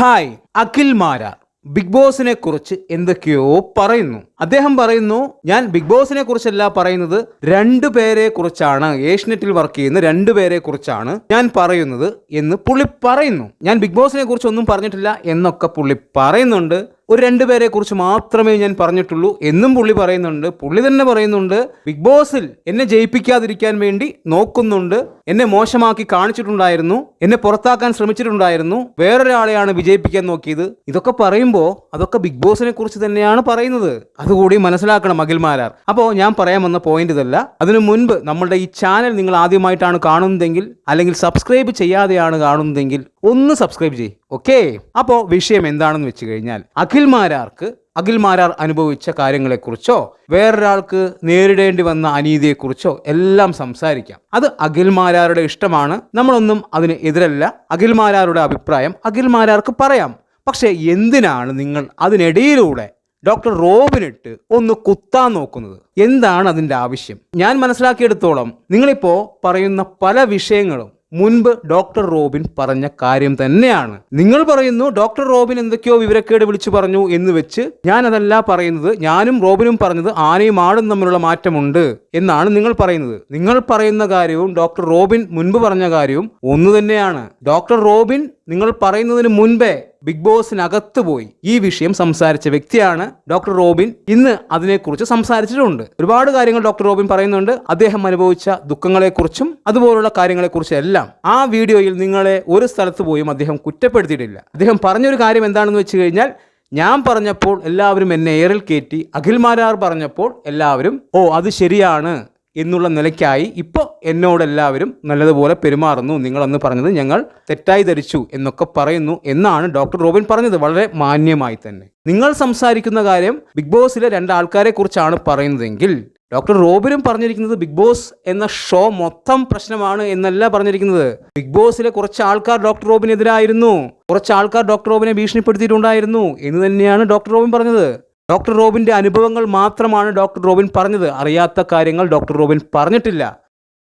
Hi Akhil Marar big ബോസിനെ കുറിച്ച് എന്തൊക്കെയോ പറയുന്നു. അദ്ദേഹം പറയുന്നു ഞാൻ ബിഗ് ബോസിനെ കുറിച്ചല്ല പറയുന്നത് രണ്ടു പേരെ കുറിച്ചാണ് ഏഷ്യനെറ്റിൽ വർക്ക് ചെയ്യുന്ന രണ്ടു പേരെ കുറിച്ചാണ് ഞാൻ പറയുന്നത് എന്ന് പുള്ളി പറയുന്നു. ഞാൻ ബിഗ് ബോസിനെ കുറിച്ച് ഒന്നും പറഞ്ഞിട്ടില്ല എന്നൊക്കെ പുള്ളി പറയുന്നുണ്ട്. ഒരു രണ്ടു പേരെ കുറിച്ച് മാത്രമേ ഞാൻ പറഞ്ഞിട്ടുള്ളൂ. എന്നും പുള്ളി പറയുന്നുണ്ട്. പുള്ളി തന്നെ പറയുന്നുണ്ട് ബിഗ് ബോസിൽ എന്നെ ജയിപ്പിക്കാതിരിക്കാൻ വേണ്ടി നോക്കുന്നുണ്ട്. എന്നെ മോശമാക്കി കാണിച്ചിട്ടുണ്ടായിരുന്നു. എന്നെ പുറത്താക്കാൻ ശ്രമിച്ചിട്ടുണ്ടായിരുന്നു. വേറൊരാളെയാണ് വിജയിപ്പിക്കാൻ നോക്കിയത്. ഇതൊക്കെ പറയുമ്പോൾ അതൊക്കെ ബിഗ് ബോസിനെ കുറിച്ച് തന്നെയാണ് പറയുന്നത്. അതുകൂടി മനസ്സിലാക്കണം അഖിൽമാരാർ അപ്പോൾ ഞാൻ പറയാൻ വന്ന പോയിന്റ് ഇതല്ല. അതിനു മുൻപ് നമ്മളുടെ ഈ ചാനൽ നിങ്ങൾ ആദ്യമായിട്ടാണ് കാണുന്നതെങ്കിൽ അല്ലെങ്കിൽ സബ്സ്ക്രൈബ് ചെയ്യാതെയാണ് കാണുന്നതെങ്കിൽ ഒന്ന് സബ്സ്ക്രൈബ് ചെയ്യും ഓക്കെ അപ്പോൾ വിഷയം എന്താണെന്ന് വെച്ച് കഴിഞ്ഞാൽ അഖിൽമാരാർക്ക് അഖിൽമാരാർ അനുഭവിച്ച കാര്യങ്ങളെക്കുറിച്ചോ വേറൊരാൾക്ക് നേരിടേണ്ടി വന്ന അനീതിയെക്കുറിച്ചോ എല്ലാം സംസാരിക്കാം. അത് അഖിൽമാരാരുടെ ഇഷ്ടമാണ് നമ്മളൊന്നും അതിന് എതിരല്ല. അഖിൽമാരാരുടെ അഭിപ്രായം അഖിൽമാരാർക്ക് പറയാം. പക്ഷേ എന്തിനാണ് നിങ്ങൾ അതിനിടയിലൂടെ ഡോക്ടർ റോബിനിട്ട് ഒന്ന് കുത്താൻ നോക്കുന്നത്? എന്താണ് അതിന്റെ ആവശ്യം? ഞാൻ മനസ്സിലാക്കിയെടുത്തോളം നിങ്ങളിപ്പോൾ പറയുന്ന പല വിഷയങ്ങളും മുൻപ് ഡോക്ടർ റോബിൻ പറഞ്ഞ കാര്യം തന്നെയാണ്. നിങ്ങൾ പറയുന്നു ഡോക്ടർ റോബിൻ എന്തൊക്കെയോ വിവരക്കേട് വിളിച്ചു പറഞ്ഞു എന്ന് വെച്ച് ഞാൻ അതല്ല പറയുന്നത് ഞാനും റോബിനും പറഞ്ഞത് ആനയും ആടും തമ്മിലുള്ള മാറ്റമുണ്ട് എന്നാണ് നിങ്ങൾ പറയുന്നത്. നിങ്ങൾ പറയുന്ന കാര്യവും ഡോക്ടർ റോബിൻ മുൻപ് പറഞ്ഞ കാര്യവും ഒന്നു തന്നെയാണ്. ഡോക്ടർ റോബിൻ നിങ്ങൾ പറയുന്നതിന് മുൻപേ ബിഗ് ബോസിനകത്ത് പോയി. ഈ വിഷയം സംസാരിച്ച വ്യക്തിയാണ് ഡോക്ടർ റോബിൻ. ഇന്ന് അതിനെക്കുറിച്ച് സംസാരിച്ചിട്ടുണ്ട്. ഒരുപാട് കാര്യങ്ങൾ ഡോക്ടർ റോബിൻ പറയുന്നുണ്ട്. അദ്ദേഹം അനുഭവിച്ച ദുഃഖങ്ങളെക്കുറിച്ചും അതുപോലുള്ള കാര്യങ്ങളെക്കുറിച്ചും എല്ലാം. ആ വീഡിയോയിൽ നിങ്ങളെ ഒരു സ്ഥലത്ത് പോയും അദ്ദേഹം കുറ്റപ്പെടുത്തിയിട്ടില്ല. അദ്ദേഹം പറഞ്ഞൊരു കാര്യം എന്താണെന്ന് വെച്ച് കഴിഞ്ഞാൽ ഞാൻ പറഞ്ഞപ്പോൾ എല്ലാവരും എന്നെ ഏറിൽ കയറ്റി അഖിൽമാരാർ പറഞ്ഞപ്പോൾ എല്ലാവരും ഓ അത് ശരിയാണ്. എന്നുള്ള നിലയ്ക്കായി ഇപ്പോൾ എന്നോടെല്ലാവരും നല്ലതുപോലെ പെരുമാറുന്നു. നിങ്ങളന്ന് പറഞ്ഞത് ഞങ്ങൾ തെറ്റായി ധരിച്ചു എന്നൊക്കെ പറയുന്നു എന്നാണ് ഡോക്ടർ റോബിൻ പറഞ്ഞത് വളരെ മാന്യമായി തന്നെ. നിങ്ങൾ സംസാരിക്കുന്ന കാര്യം ബിഗ് ബോസിലെ രണ്ട് ആൾക്കാരെ കുറിച്ചാണ് പറയുന്നതെങ്കിൽ ഡോക്ടർ റോബിനും പറഞ്ഞിരിക്കുന്നത് ബിഗ് ബോസ് എന്ന ഷോ മൊത്തം പ്രശ്നമാണ് എന്നല്ല പറഞ്ഞിരിക്കുന്നത്. ബിഗ് ബോസിലെ കുറച്ച് ആൾക്കാർ ഡോക്ടർ റോബിനെതിരായിരുന്നു. കുറച്ച് ആൾക്കാർ ഡോക്ടർ റോബിനെ ഭീഷണിപ്പെടുത്തിയിട്ടുണ്ടായിരുന്നു എന്ന് തന്നെയാണ് ഡോക്ടർ റോബിൻ പറഞ്ഞത്. ഡോക്ടർ റോബിന്റെ അനുഭവങ്ങൾ മാത്രമാണ് ഡോക്ടർ റോബിൻ പറഞ്ഞത്. അറിയാത്ത കാര്യങ്ങൾ ഡോക്ടർ റോബിൻ പറഞ്ഞിട്ടില്ല.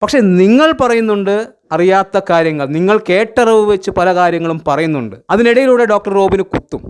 പക്ഷെ നിങ്ങൾ പറയുന്നുണ്ട് അറിയാത്ത കാര്യങ്ങൾ. നിങ്ങൾ കേട്ടറിവ് വെച്ച് പല കാര്യങ്ങളും പറയുന്നുണ്ട്. അതിനിടയിലൂടെ ഡോക്ടർ റോബിന് കുത്തും.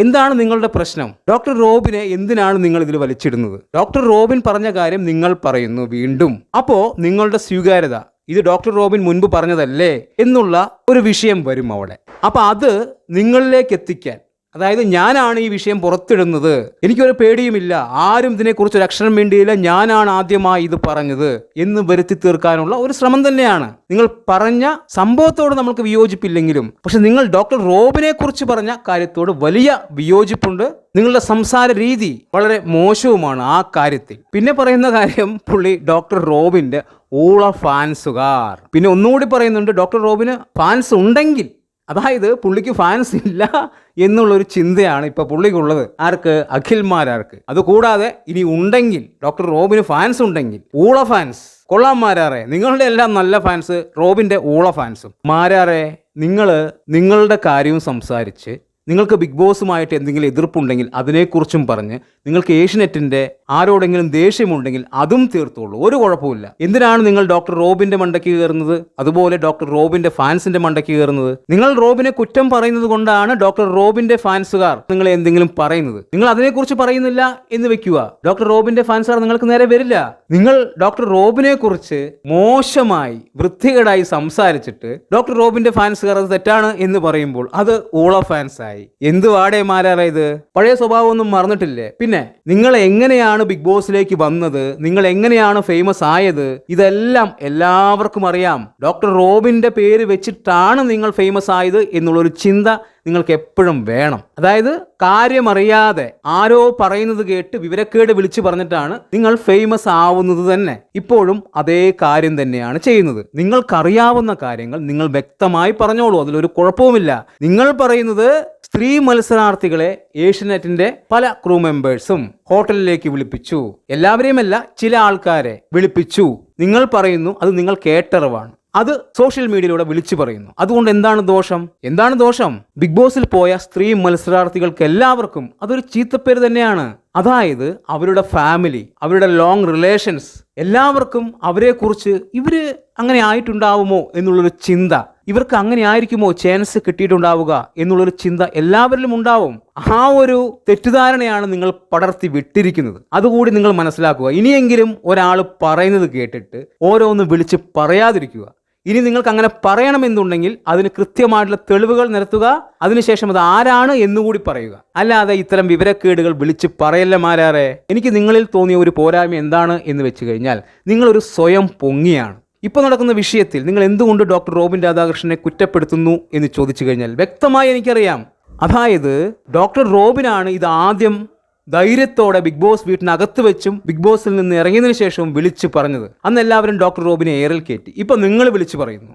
എന്താണ് നിങ്ങളുടെ പ്രശ്നം? ഡോക്ടർ റോബിനെ എന്തിനാണ് നിങ്ങൾ ഇതിൽ വലിച്ചിടുന്നത്? ഡോക്ടർ റോബിൻ പറഞ്ഞ കാര്യം നിങ്ങൾ പറയുന്നു വീണ്ടും. അപ്പോൾ നിങ്ങളുടെ സ്വീകാര്യത. ഇത് ഡോക്ടർ റോബിൻ മുൻപ് പറഞ്ഞതല്ലേ? എന്നുള്ള ഒരു വിഷയം വരും അവിടെ. അപ്പോൾ അത് നിങ്ങളിലേക്ക് എത്തിക്കാൻ അതായത് ഞാനാണ് ഈ വിഷയം പുറത്തിടുന്നത്. എനിക്കൊരു പേടിയുമില്ല. ആരും ഇതിനെക്കുറിച്ച് ഒരു അക്ഷരം വേണ്ടിയില്ല ഞാനാണ് ആദ്യമായി ഇത് പറഞ്ഞത് എന്ന് വരുത്തി തീർക്കാനുള്ള ഒരു ശ്രമം തന്നെയാണ്. നിങ്ങൾ പറഞ്ഞ സംഭവത്തോട് നമ്മൾക്ക് വിയോജിപ്പില്ലെങ്കിലും പക്ഷെ നിങ്ങൾ ഡോക്ടർ റോബിനെ കുറിച്ച് പറഞ്ഞ കാര്യത്തോട് വലിയ വിയോജിപ്പുണ്ട്. നിങ്ങളുടെ സംസാര രീതി വളരെ മോശവുമാണ് ആ കാര്യത്തിൽ. പിന്നെ പറയുന്ന കാര്യം പുള്ളി ഡോക്ടർ റോബിന്റെ ഊള ഫാൻസുകാർ. പിന്നെ ഒന്നുകൂടി പറയുന്നുണ്ട് ഡോക്ടർ റോബിന് ഫാൻസ് ഉണ്ടെങ്കിൽ അതായത് പുള്ളിക്ക് ഫാൻസ് ഇല്ല എന്നുള്ളൊരു ചിന്തയാണ് ഇപ്പോൾ പുള്ളിക്കുള്ളത്. ആർക്ക്? അഖിൽമാരാർക്ക്. അതുകൂടാതെ ഇനി ഉണ്ടെങ്കിൽ ഡോക്ടർ റോബിന് ഫാൻസ് ഉണ്ടെങ്കിൽ ഊള ഫാൻസ് കൊള്ളാം മാരാറെ. നിങ്ങളുടെ എല്ലാം നല്ല ഫാൻസ് റോബിന്റെ ഊള ഫാൻസും മാരാറെ നിങ്ങൾ നിങ്ങളുടെ കാര്യവും സംസാരിച്ച് നിങ്ങൾക്ക് ബിഗ് ബോസുമായിട്ട് എന്തെങ്കിലും എതിർപ്പുണ്ടെങ്കിൽ അതിനെക്കുറിച്ചും പറഞ്ഞ് നിങ്ങൾക്ക് ഏഷ്യനെറ്റിന്റെ ആരോടെങ്കിലും ദേഷ്യമുണ്ടെങ്കിൽ അതും തീർത്തോളൂ. ഒരു കുഴപ്പമില്ല എന്തിനാണ് നിങ്ങൾ ഡോക്ടർ റോബിന്റെ മണ്ടയ്ക്ക് കയറുന്നത്? അതുപോലെ ഡോക്ടർ റോബിന്റെ ഫാൻസിന്റെ മണ്ടയ്ക്ക് കയറുന്നത്? നിങ്ങൾ റോബിനെ കുറ്റം പറയുന്നത് കൊണ്ടാണ് ഡോക്ടർ റോബിന്റെ ഫാൻസുകാർ നിങ്ങൾ എന്തെങ്കിലും പറയുന്നത്. നിങ്ങൾ അതിനെക്കുറിച്ച് പറയുന്നില്ല എന്ന് വെക്കുക. ഡോക്ടർ റോബിന്റെ ഫാൻസുകാർ നിങ്ങൾക്ക് നേരെ വരില്ല. നിങ്ങൾ ഡോക്ടർ റോബിനെ കുറിച്ച് മോശമായി വൃത്തികേടായി സംസാരിച്ചിട്ട് ഡോക്ടർ റോബിന്റെ ഫാൻസുകാർ അത് തെറ്റാണ് എന്ന് പറയുമ്പോൾ അത് ഊള ഫാൻസ് ആയി എന്ത് വാടേ മാരാറായത് ഇത്? പഴയ സ്വഭാവം ഒന്നും മറന്നിട്ടില്ലേ? പിന്നെ നിങ്ങൾ എങ്ങനെയാണ് ബിഗ് ബോസിലേക്ക് വന്നത്. നിങ്ങൾ എങ്ങനെയാണ് ഫേമസ് ആയത്? ഇതെല്ലാം എല്ലാവർക്കും അറിയാം. ഡോക്ടർ റോബിന്റെ പേര് വെച്ചിട്ടാണ് നിങ്ങൾ ഫേമസ് ആയത് എന്നുള്ളൊരു ചിന്ത നിങ്ങൾക്ക് എപ്പോഴും വേണം. അതായത് കാര്യമറിയാതെ ആരോ പറയുന്നത് കേട്ട് വിവരക്കേട് വിളിച്ചു പറഞ്ഞിട്ടാണ് നിങ്ങൾ ഫേമസ് ആവുന്നത് തന്നെ. ഇപ്പോഴും അതേ കാര്യം തന്നെയാണ് ചെയ്യുന്നത്. നിങ്ങൾക്കറിയാവുന്ന കാര്യങ്ങൾ നിങ്ങൾ വ്യക്തമായി പറഞ്ഞോളൂ. അതിലൊരു കുഴപ്പവുമില്ല. നിങ്ങൾ പറയുന്നത് സ്ത്രീ മത്സരാർത്ഥികളെ ഏഷ്യനെറ്റിന്റെ പല ക്രൂ മെമ്പേഴ്സും ഹോട്ടലിലേക്ക് വിളിപ്പിച്ചു. എല്ലാവരെയുമല്ല ചില ആൾക്കാരെ വിളിപ്പിച്ചു. നിങ്ങൾ പറയുന്നു അത് നിങ്ങൾ കേട്ടറിവാണ്. അത് സോഷ്യൽ മീഡിയയിലൂടെ വിളിച്ചു പറയുന്നു. അതുകൊണ്ട് എന്താണ് ദോഷം? എന്താണ് ദോഷം? ബിഗ് ബോസിൽ പോയ സ്ത്രീ മത്സരാർത്ഥികൾക്ക് എല്ലാവർക്കും അതൊരു ചീത്തപ്പേര് തന്നെയാണ്. അതായത് അവരുടെ ഫാമിലി അവരുടെ ലോങ് റിലേഷൻസ് എല്ലാവർക്കും അവരെക്കുറിച്ച് ഇവർ അങ്ങനെ ആയിട്ടുണ്ടാവുമോ എന്നുള്ളൊരു ചിന്ത ഇവർക്ക് അങ്ങനെ ആയിരിക്കുമോ ചാൻസ് കിട്ടിയിട്ടുണ്ടാവുക എന്നുള്ളൊരു ചിന്ത എല്ലാവരിലും ഉണ്ടാവും. ആ ഒരു തെറ്റിദ്ധാരണയാണ് നിങ്ങൾ പടർത്തി വിട്ടിരിക്കുന്നത്. അതുകൂടി നിങ്ങൾ മനസ്സിലാക്കുക. ഇനിയെങ്കിലും ഒരാൾ പറയുന്നത് കേട്ടിട്ട് ഓരോന്ന് വിളിച്ച് പറയാതിരിക്കുക. ഇനി നിങ്ങൾക്ക് അങ്ങനെ പറയണമെന്നുണ്ടെങ്കിൽ അതിന് കൃത്യമായിട്ടുള്ള തെളിവുകൾ നിരത്തുക. അതിനുശേഷം അത് ആരാണ് എന്നുകൂടി പറയുക. അല്ലാതെ ഇത്തരം വിവരക്കേടുകൾ വിളിച്ച് പറയല്ല മാരാറെ? എനിക്ക് നിങ്ങളിൽ തോന്നിയ ഒരു പോരായ്മ എന്താണ് എന്ന് വെച്ച് കഴിഞ്ഞാൽ നിങ്ങളൊരു സ്വയം പൊങ്ങിയാണ്. ഇപ്പോൾ നടക്കുന്ന വിഷയത്തിൽ നിങ്ങൾ എന്തുകൊണ്ട് ഡോക്ടർ റോബിൻ രാധാകൃഷ്ണനെ കുറ്റപ്പെടുത്തുന്നു എന്ന് ചോദിച്ചു കഴിഞ്ഞാൽ വ്യക്തമായി എനിക്കറിയാം. അതായത് ഡോക്ടർ റോബിനാണ് ഇത് ആദ്യം ധൈര്യത്തോടെ ബിഗ് ബോസ് വീട്ടിനകത്ത് വെച്ചും ബിഗ് ബോസിൽ നിന്ന് ഇറങ്ങിയതിന് ശേഷവും വിളിച്ചു പറഞ്ഞത്. അന്ന് എല്ലാവരും ഡോക്ടർ റോബിനെ ഏറിൽ കയറ്റി. ഇപ്പോൾ നിങ്ങൾ വിളിച്ചു പറയുന്നു.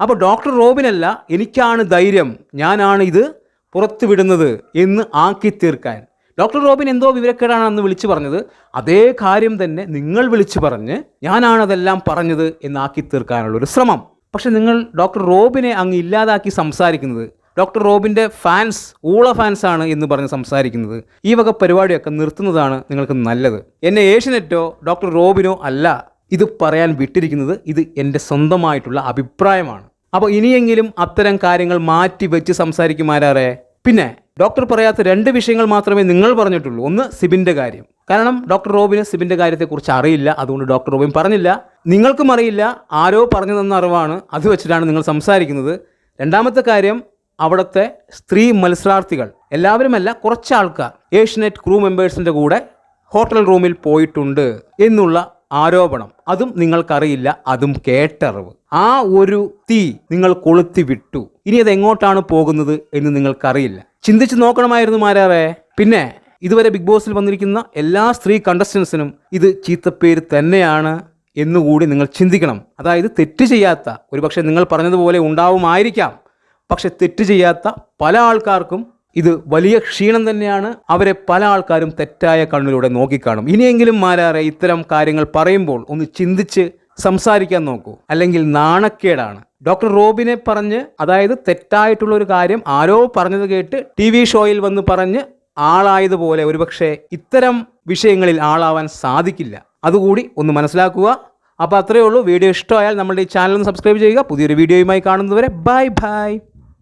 അപ്പോൾ ഡോക്ടർ റോബിനല്ല എനിക്കാണ് ധൈര്യം ഞാനാണ് ഇത് പുറത്തുവിടുന്നത് എന്ന് ആക്കി തീർക്കാൻ ഡോക്ടർ റോബിൻ എന്തോ വിവരക്കേടാണ് അന്ന് വിളിച്ചു പറഞ്ഞത്. അതേ കാര്യം തന്നെ നിങ്ങൾ വിളിച്ചു പറഞ്ഞ് ഞാനാണ് അതെല്ലാം പറഞ്ഞത് എന്നാക്കി തീർക്കാനുള്ള ഒരു ശ്രമം. പക്ഷെ നിങ്ങൾ ഡോക്ടർ റോബിനെ അങ്ങ് ഇല്ലാതാക്കി സംസാരിക്കുന്നത് ഡോക്ടർ റോബിന്റെ ഫാൻസ് ഊള ഫാൻസ് ആണ് എന്ന് പറഞ്ഞ് സംസാരിക്കുന്നത് ഈ വക പരിപാടിയൊക്കെ നിർത്തുന്നതാണ് നിങ്ങൾക്ക് നല്ലത്. എന്നെ ഏഷ്യനെറ്റോ ഡോക്ടർ റോബിനോ അല്ല ഇത് പറയാൻ വിട്ടിരിക്കുന്നത് ഇത് എന്റെ സ്വന്തമായിട്ടുള്ള അഭിപ്രായമാണ്. അപ്പോൾ ഇനിയെങ്കിലും അത്തരം കാര്യങ്ങൾ മാറ്റി വെച്ച് സംസാരിക്കുമാരാറേ പിന്നെ ഡോക്ടർ പറയാത്ത രണ്ട് വിഷയങ്ങൾ മാത്രമേ നിങ്ങൾ പറഞ്ഞിട്ടുള്ളൂ. ഒന്ന് സിബിന്റെ കാര്യം. കാരണം ഡോക്ടർ റോബിന് സിബിന്റെ കാര്യത്തെക്കുറിച്ച് അറിയില്ല. അതുകൊണ്ട് ഡോക്ടർ റോബിൻ പറഞ്ഞില്ല. നിങ്ങൾക്കും അറിയില്ല. ആരോ പറഞ്ഞു തന്ന അറിവാണ് അത് വെച്ചിട്ടാണ് നിങ്ങൾ സംസാരിക്കുന്നത്. രണ്ടാമത്തെ കാര്യം അവിടുത്തെ സ്ത്രീ മത്സരാർത്ഥികൾ. എല്ലാവരുമല്ല കുറച്ച് ആൾക്കാർ. ഏഷ്യനെറ്റ് ക്രൂ മെമ്പേഴ്സിന്റെ കൂടെ ഹോട്ടൽ റൂമിൽ പോയിട്ടുണ്ട് എന്നുള്ള ആരോപണം. അതും നിങ്ങൾക്കറിയില്ല. അതും കേട്ടറിവ്. ആ ഒരു തീ നിങ്ങൾ കൊളുത്തി വിട്ടു ഇനി അത് എങ്ങോട്ടാണ് പോകുന്നത് എന്ന് നിങ്ങൾക്കറിയില്ല. ചിന്തിച്ച് നോക്കണമായിരുന്നു മാരാറെ. പിന്നെ ഇതുവരെ ബിഗ് ബോസിൽ വന്നിരിക്കുന്ന എല്ലാ സ്ത്രീ കണ്ടസ്റ്റൻസിനും ഇത് ചീത്തപ്പേര് തന്നെയാണ് എന്നുകൂടി നിങ്ങൾ ചിന്തിക്കണം. അതായത് തെറ്റ് ചെയ്യാത്ത ഒരുപക്ഷെ നിങ്ങൾ പറഞ്ഞതുപോലെ ഉണ്ടാവുമായിരിക്കാം. പക്ഷെ തെറ്റ് ചെയ്യാത്ത പല ആൾക്കാർക്കും ഇത് വലിയ ക്ഷീണം തന്നെയാണ് അവരെ പല ആൾക്കാരും തെറ്റായ കണ്ണിലൂടെ നോക്കിക്കാണും. ഇനിയെങ്കിലും മാരാറെ ഇത്തരം കാര്യങ്ങൾ പറയുമ്പോൾ ഒന്ന് ചിന്തിച്ച് സംസാരിക്കാൻ നോക്കൂ. അല്ലെങ്കിൽ നാണക്കേടാണ്. ഡോക്ടർ റോബിനെ പറഞ്ഞ് അതായത് തെറ്റായിട്ടുള്ള ഒരു കാര്യം ആരോ പറഞ്ഞത് കേട്ട് ടി വി ഷോയിൽ വന്ന് പറഞ്ഞ് ആളായതുപോലെ ഒരുപക്ഷെ ഇത്തരം വിഷയങ്ങളിൽ ആളാവാൻ സാധിക്കില്ല. അതുകൂടി ഒന്ന് മനസ്സിലാക്കുക. അപ്പോൾ അത്രയേ ഉള്ളൂ. വീഡിയോ ഇഷ്ടമായാൽ നമ്മുടെ ഈ ചാനൽ ഒന്ന് സബ്സ്ക്രൈബ് ചെയ്യുക. പുതിയൊരു വീഡിയോയുമായി കാണുന്നതുവരെ ബൈ ബൈ.